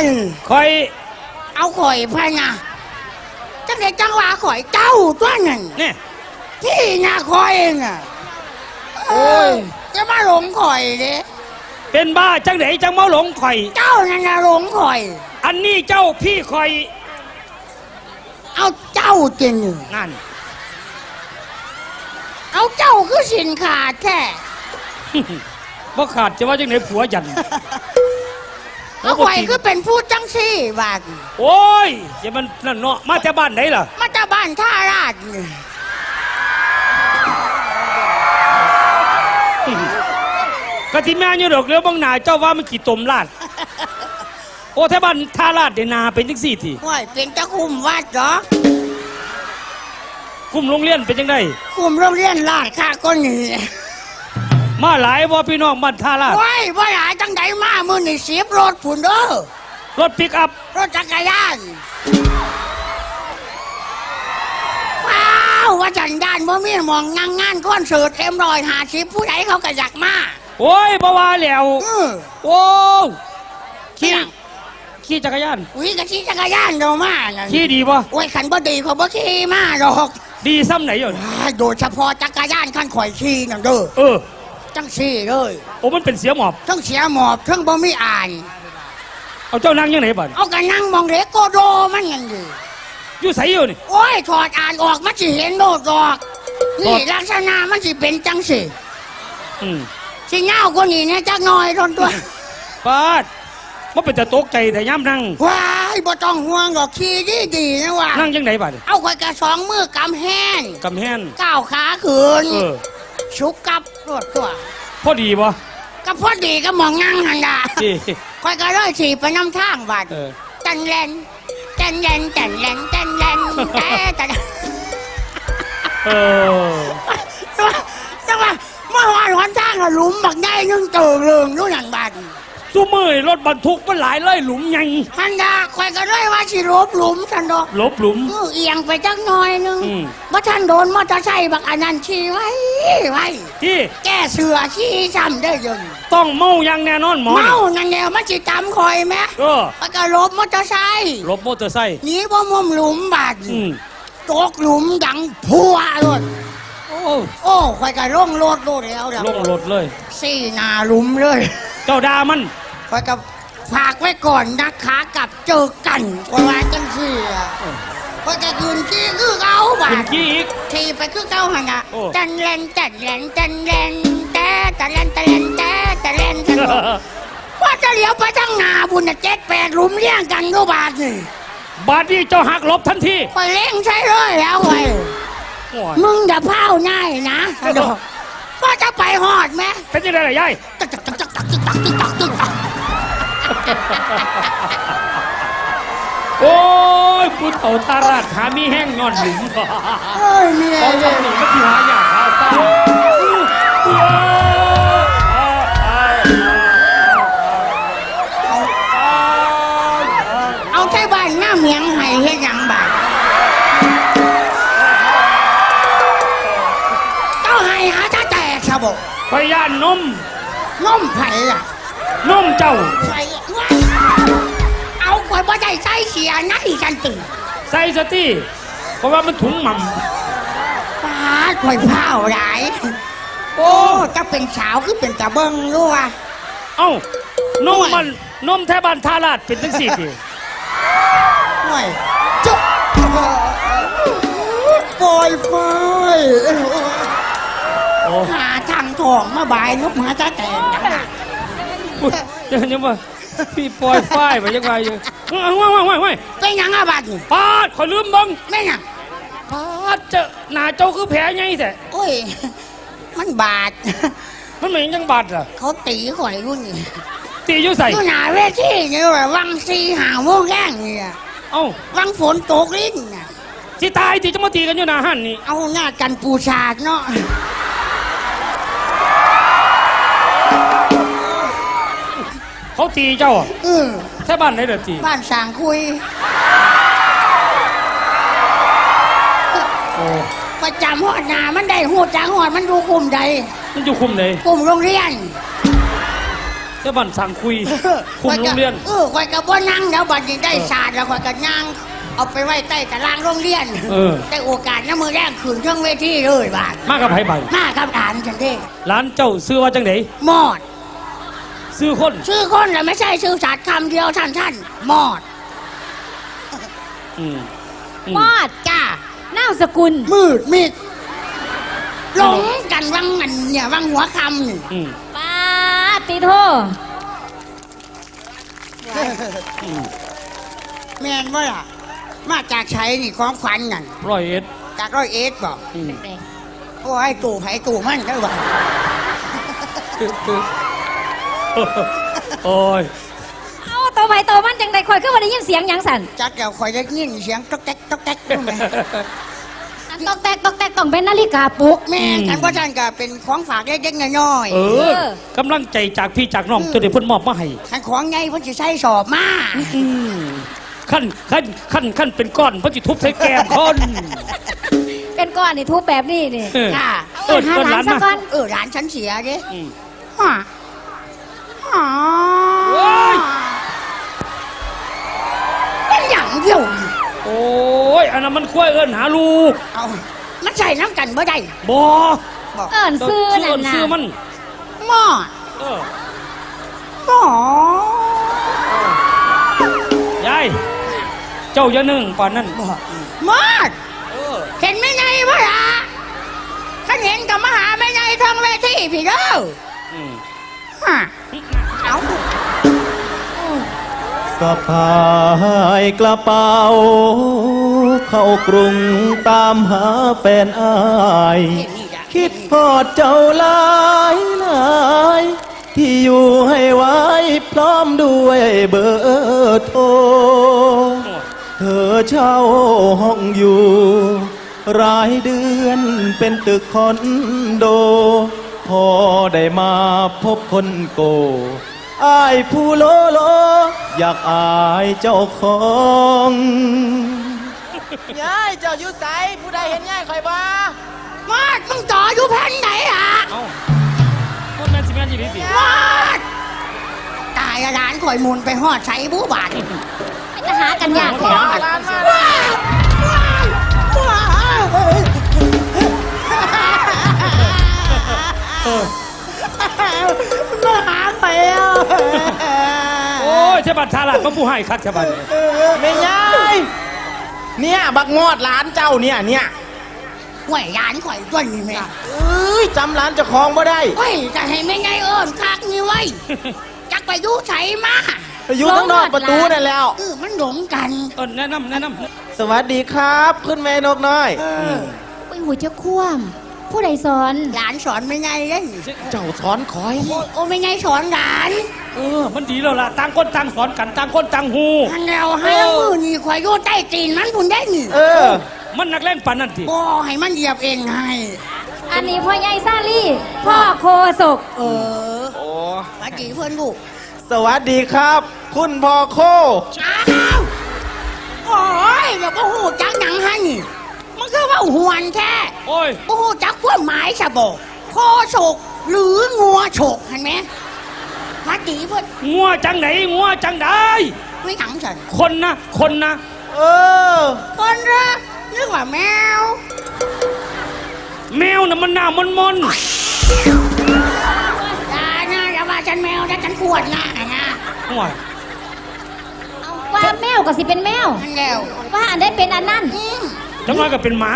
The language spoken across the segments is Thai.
ยนคอยเอาข่อยพะนะจังไดจังหวะข่อยเจ้าตัวนั่นเนี่ยที่นาข่อยน่ะโอ้ยจะมาหลงข่อยเด้เป็นบ้าจังไหนจังมาหลงคอย เจ้านั่นน่ะหลงข่อย อันนี้เจ้าพี่คอย เอาเจ้าจริงนั่น เอาเจ้าคือสินขาดแท้บ่ขาดจะว่าจังไหนผัวยัน เอาข่อยคือเป็นผู้จังซี่ว่าโอ้ยอย่ามันนั่นเนาะมาแต่บ้านไหนล่ะ มาจากบ้านท่าราชนี่กะทิแม่อยู่ดอกเลี้ยวบางหนาเจ้าว่ามันกี่ตมลาดโอ้แท่บ้านท่าลาดเดนาเป็นจังสี่ทีข่อยเป็นเจ้าคุมวัดเหรอคุมโรงเรียนเป็นจังไดคุมโรงเรียนราชค่าก็หนี มาหลายว่าพี่น้องบ้านท่าลาดโอ้ยว่าหลายจังไดมามือนี่สีบรถผุนเด้อรถปิกอัพรถจักรยานว้าวว่าจันยานบ่มีหมองงานงานคอนเสิร์ตเอ็มรอยหาสิผู้ใดเขาก็อยากมาโอ้ยบ่ว่าแล้วอือโอ้ขี่เนี่ยขี่จักรยานอุ้ยกะขี่จักรยานเดียวมานั่นขี่ดีป่ะโอ้ยขันบ่ดีเขาบ่ขี่มาดอก ดีซ้ำไหนอยู่ว้ายโดยเฉพาะจักรยานขั้นข่อยขี่นั่นเด้อเออ จังสี่เลยโอ้มันเป็นเสียหมอบ ทั้งเสียหมอบทั้งบ่มีอ่าน เอาเจ้านั่งยังไหนบ้านเอากันนั่งมองเล็กโกโดมันยังดีอยู่ใสอยู่นี่ โอ้ยถอดอ่านออกมันสิเห็นโนดดอกถนี่อดลักษณะมันสิเป็นจังสิอืมสิเงาวกว่านี้เนี่ยจักหน่อยทนตัวปาดมันเป็นแต่ตกใจแต่ย่ำนั่ง ว้ายบ่ต้องห่วงหรอกขี่ดีดีๆนะว่า นั่งยังไหนบ้านเอาข่อยกระสองมือกำแห้งกำแพงก้าวขาขืนเออ ชุกกับรวดตัวพอดีป่ะก็พอดีก็มองนั่งหันดาจีข่อยก็เลยขี่ไปน้ำทางบัดเออจันเลนจันเลนจันเลนจันเลนแต่แต่เออจังหวะเมื่อวานหนทางอะหลุมบักได้นึ่งเติงเรืองรู้หนังบัด สู้มือรถบรรทุกมันหลายเลยหลุมใหญ่ฮันดาข่อยก็เลยว่าสิลบหลุมสันดอกลบหลุม มือเอียงไปจักหน่อยหนึงอืม ว่าท่านโดนมอเตอร์ไซค์บักอันนั้นชี้ไว้ไว้ที่แก้เสือชี้ซ้ำได้อยังต้องเมาอย่างแน่นอนหมอนี่เมานั่นแนวมันจิตามคอยไหมเออแล้วก็ลบมอเตอร์ไซค์ลบมอเตอร์ไซค์หนีบ่มุมหลุมบาดอืมตกหลุมดังพัวรถโอ้โอ้ข่อยก็ล่งรถรถแล้วเดี๋ยวลงรถเลย สี่หนาหลุมเลย เจ้าดามัน ข่อยก็ฝากไว้ก่อนนะคะกลับเจอกันข่อยว่าจังซี่อะข่อยก็คืนขี้คือเขาบาขึ้นดขี้อีก ทีไปคือเขาหันอะโอ้ จันเลนจันเลนจันเลนแต่จันเลนจันเลนแต่จันเลนจันเลนว่าจะเลี้ยวไปทางหนาบุญน่ะเจ็ดแปดหลุมเลี้ยงกันก็บาดนี่บาดนี้เจ้าหักหลบทันทีข่อยเล่งใช่เลยแล้วข่อยโอ้ยมึงอย่าเผาง่ายนะดอกว่าจะไปหอดไหมเป็นยังไงล่ะยาย ตักตักตักตักตักตักตักตักตักตัก โอ้ยพุทธทาราชหามีแห้งงอนหลุมเอ้ยเมียองเลยคำหนีมันที่หาอยากหาเศร้าเอาใช้บ้านหน้าเมียงให้เฮ็ดหยังบาดเจ้าให้หาจะแตกสะบกพยานนม น้มไผ่อะ นมเจ้าไผ่ว้าเอาข่อยบ่ได้ใส่เสียในฉันติใส่สติเพราะว่ามันถุงหม่ปาดข่อยเผาหลายโอ้จะเป็นสาวคือเป็นตะเบิงรู้วะำเอ้านมมันนมแท้บ้านทาราชเป็นทั้งสี่ทีหน่อยจุ๊บปล่อยไฟโอ้หาทางทองมาบายลูกหมาจะแตกจังน่ะ ยังยังว่าพี่ปล่อยฝ้ายไปยังไงอยู่ว้ายว้ายว้ายว้ายเป็นหยังอะบัดนี่ปาดขอยลืมบังแม่หยังปาดเจาหน้าเจ้าคือแผลไงแต่โอ้ย มันบาด มันเหมือนยังบาดอะเขาตีข่อยรุ่นนี่ตีอยู่ใส่ อยู่หน้าเวทีนี่แหละวังซีหาโมงแรงนี่อะเอ้าวังฝนตกลิ้นน่ะสิตายตีจะมาตีกันอยู่หน้าหันนี่เอาหน้ากันปูชาดเนาะ เขาตีเจ้าอะเออแค่บ้านไหนเดือดตีบ้านสางคุยโอ้ประจำหอดหนามันได้หูจังหอดมันดูกลุ่มใดมันอยู่คุมไหนกลุ่มโรงเรียนแต่บ้านสั่งคุย คุมโรงเรียน เออข่อยก็บ่นั่งแล้วบัดนี้ได้ศาสตร์แล้วข่อยก็นั่งเอาไปไว้ใต้ตารางโรงเรียนเออ ได้โอกาสน้ำมือแรกขืนเครื่องเวทีเลยบาดมากับไผใบมาครับถามฉันเด้ร้านเจ้าซื้อว่าจังไดมอด ซื้อคนชื่อคนแล้วไม่ใช่ชื่อสัตว์คำเดียวท่านท่านมอดอืมอืมมอดจ้านามสกุล มืดมิดหลงกันวังอันเนี่ยวังหัวคำนี่อืมปาติโทอืมแม่นว่าล่ะ มาจากใช้นี่ของขวัญนั่นร้อยเอ็ดจากร้อยเอ็ดบอกอืม โอ้ยตู่ไผตู่มันได้บ่ โอ้ยเอาตัวไปตัวมันจังใดคอยขึ้นมาได้ยินเสียงหยังสั่นจักเดี๋ยวคอยได้ยินเสียงต๊อกแต๊กต๊อกแต๊กรู้ไหมอันตอกแตกตอกแตกต้องเป็นนาฬิกาปลุกแม่กันว่าท่านก็เป็นของฝากเล็กๆน้อยเอเอออกำลังใจจากพี่จากน้องตัวเดียวเพิ่นมอบมาให้ๆท่านของไงเพ่นจะใช้สอบมาอืมขั้นขั้นขั้นขั้นเป็นก้อนเพิ่นสิทุบใส่แก้มคนเป็นก้อนนี่ทุบแบบนี้นี่เออค่ะเอิ้นหาเอิ้นหลาร้านนซะมาก่อนเออร้านฉันเสียเด้อืมฮ่าฮ่า โอ้ยเป็นอย่างเดียวนี่โอ้ยอันนั้นมันควายเอิ้นหาลูกเอามันใส่น้ำกันเมื่อใดบ่บอกเอิ้นซื้อนั่เอิ้นนน่ะซื้อมันหม้อเออหม้อยายเจ้าอย่านึ่งปานนั้นบอกหมอดเออเห็นไม่ไงวะล่ะท่านเห็นกับมหาไม่ไงทางเวทีพี่เด้อ อืมฮะเอาสะพายกระเป๋า เข้ากรุงตามหาแฟนอายเห็นนี่จ้ะคิดพอดเจ้าหลายหลายที่อยู่ให้ไว้พร้อมด้วยเบอร์โทร เธอเช่าห้องอยู่ รายเดือนเป็นตึกคอนโด พอได้มาพบคนโกอายผู้โลโล อยากอายเจ้าของยายเจ้าอยู่ไสผู้ใดเห็นยายคอยบ้าหมอดมึงต่ออยู่แผ่นไหนอะเอ้าคนแม่นสิแม่นสิดีสิหมอดตายละร้านข่อยมูลไปหอดใช้บูบาทจะหากันยากแถวร้า มาหาไปอะโอ้ยเทบัตทาลาดมาผู้ให้คักเทบัตไม่ยายเนี่ยบักงอดร้านเจ้าเนี่ยเนี่ยห่วยร้านข่อยต้นนี่แม่เอ้ยจำร้านเจ้าของบ่ได้เฮ้ยจะให้ไม่ไงเอิญคักนี่ไว้ยจักไปดูใช้มาไปอยู่ข้างนอกประตูนั่นแล้วเออมันหลงกันเออแนะนำแนะนสวัสดีครับ คุณแม่นกน้อยเอออุ้ยหัวจะคว่ำ ผู้ใดสอน หลานสอนไม่ไงเล่นเจ้าสอนคอย โอ้โอ้ไม่ไงสอนหลานำเออ มันดีแล้วล่ะต่างคนต่างสอนกันต่างคนต่างหูทันเราให้เอามือนี่ข่อยอยู่ใต้ตีนมันพุ่นได้นี่เออ มันนักเล่นปานนั่นทีบ่ให้มันเหยียบเองให้ อันนี้พ่อใหญ่ซาลี่พ่อโคศกเออโอ้สวัสดีเพื่อนลูกสวัสดีครับ คุณพ่อโคอ้าวโอ้ยเดี๋ยวพ่หูจักหนังให้นี่มันคือว่า หวนแท้โอ้ยโอ้โหจักความหมายสะบอกคอฉกหรืองัวฉกเห็นไหมพัดดีเพื่อนงัวจังไหนงัวจังได้ไม่ถังฉันคนนะ คนนะ เออ คนละนึกว่าแมว แมวน่ะมันหน้ามนมนอย่านะอย่าว่าฉันแมวนะฉันขวดหน้านะโอ้ยเอาว่าแมวก็สิเป็นแมวนั่นแล้วว่าอันได้เป็นอันนั้นอืม จังน้อยก็เป็นหมา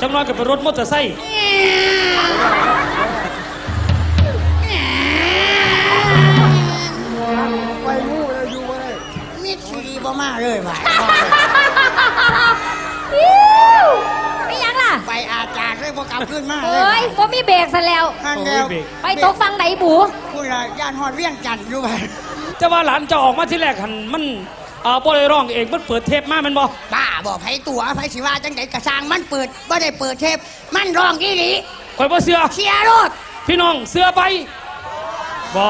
จังน้อยก็เป็นรถมอเตอร์ไซค์มิดซีดีบ่มาเลยว่ะอิ๊วไม่ยังล่ะ ไปอาจารย์เลยบ่กลับขึ้นมาเลเอ้ยยบ่มีเบรกซะแล้วนั่นแล้วไปตกฟังไหนบูคุณละย่านฮอดเวียงจันทน์อยู่ไป จะว่าหลานจะออกมาที่แรกหันมันเอ่อบ่ได้ร้องเองมันเปิดเทปมาแมันบ่บ้าบอกไผตัวไผสิว่าจังไดกระสร้างมันเปิดบ่ได้เปิดเทปมันร้องอีหลีคอยบ่เสือเชียร์รถพี่น้องเสือไปบ่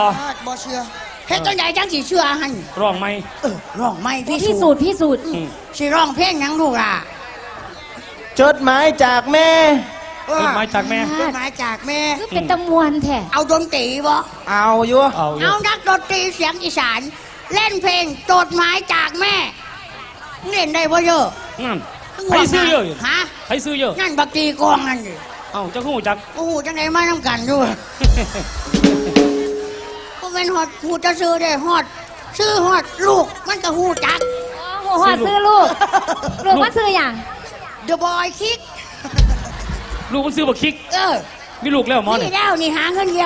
บ่เชื่อเฮ็ดจังไดจังสิเชื่อหันร้องไหมเออร้องไม่พี่พิสูสูจจน์น์พิสูจน์อืมสิร้องเพลงหยังลูกล่ะ จดหมายจากแม่ จดหมายจากแม่จดหมายจากแม่ คือเป็นตะมวนแท้เอาดนตรีบ่เอาอยู่เอาอยู่เอานักดนตรีเสียงอีสาน เล่นเพลงจดหมายจากแม่ เล่นได้บ่เยอะนั่นใครซื้อเยอะอยู่ฮะใครซื้อเยอะนั่นบักตีกองนั่นดิเอ้าเจ้าหูจักโอ้โหจังไงมาทำกันด้วยก็เป็นฮอดหูจะซื้อได้ฮอด ซื้อฮอดลูกมันก็หูจักโอ้โหซื้อลูกลูกมันซื้ออย่าง The Boy Kick ลูกมันซื้อบักคิก เออมีลูกแล้วหมอนี่เนี่ยแล้วนี่หาเงินเลี้ยง